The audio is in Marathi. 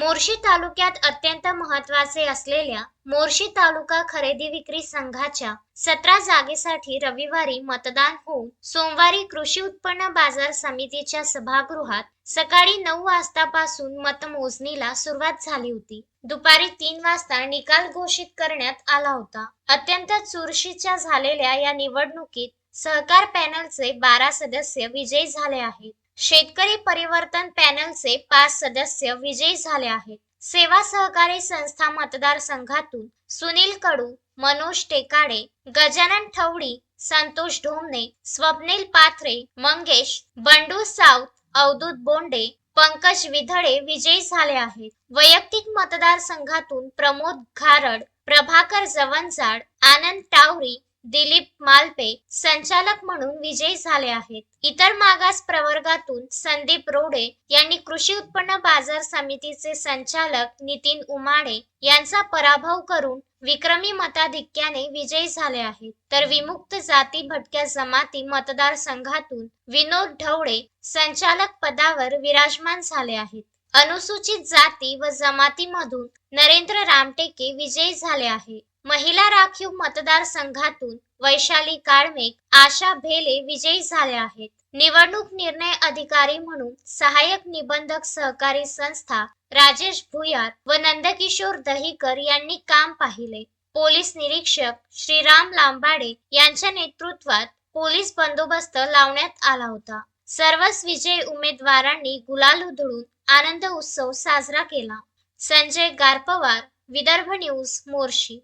मोर्शी तालुक्यात अत्यंत महत्त्वाचे असलेल्या मोर्शी तालुका खरेदी विक्री संघाच्या सतरा जागेसाठी रविवारी मतदान होऊन सोमवारी कृषी उत्पन्न बाजार समितीच्या सभागृहात सकाळी नऊ वाजतापासून मतमोजणीला सुरुवात झाली होती. दुपारी तीन वाजता निकाल घोषित करण्यात आला होता. अत्यंत चुरशीच्या झालेल्या या निवडणुकीत सहकार पॅनलचे बारा सदस्य विजयी झाले आहेत. शेतकरी परिवर्तन पॅनलचे पाच सदस्य विजयी झाले आहेत. सेवा सहकारी संस्था मतदारसंघातून सुनील कडू मनोज टेकाडे गजानन ठवडी संतोष ढोमने स्वप्नील पाथरे मंगेश बंडू साऊत अवधूत बोंडे पंकज विधळे विजयी झाले आहेत. वैयक्तिक मतदारसंघातून प्रमोद घारड प्रभाकर जवंजाड आनंद टावरी दिलीप मालपे संचालक म्हणून विजयी झाले आहेत. इतर मागास प्रवर्गातून संदीप रोडे यांनी कृषी उत्पन्न बाजार समितीचे संचालक नितीन उमाडे यांचा पराभव करून विक्रमी मताधिक्याने विजयी झाले आहेत. तर विमुक्त जाती भटक्या जमाती मतदारसंघातून विनोद ढवळे संचालक पदावर विराजमान झाले आहेत. अनुसूचित जाती व जमातीमधून नरेंद्र रामटेके विजयी झाले आहे. महिला राखीव मतदारसंघातून वैशाली काळमेक आशा भेले विजयी झाले आहेत. निवडणूक निर्णय अधिकारी म्हणून सहाय्यक निबंधक सहकारी संस्था राजेश भुयार व नंदकिशोर दहीकर यांनी काम पाहिले. पोलीस निरीक्षक श्रीराम लांबाडे यांच्या नेतृत्वात पोलीस बंदोबस्त लावण्यात आला होता. सर्वच विजयी उमेदवारांनी गुलाल उधळून आनंद उत्सव साजरा केला. संजय गारपवार विदर्भ न्यूज मोर्शी.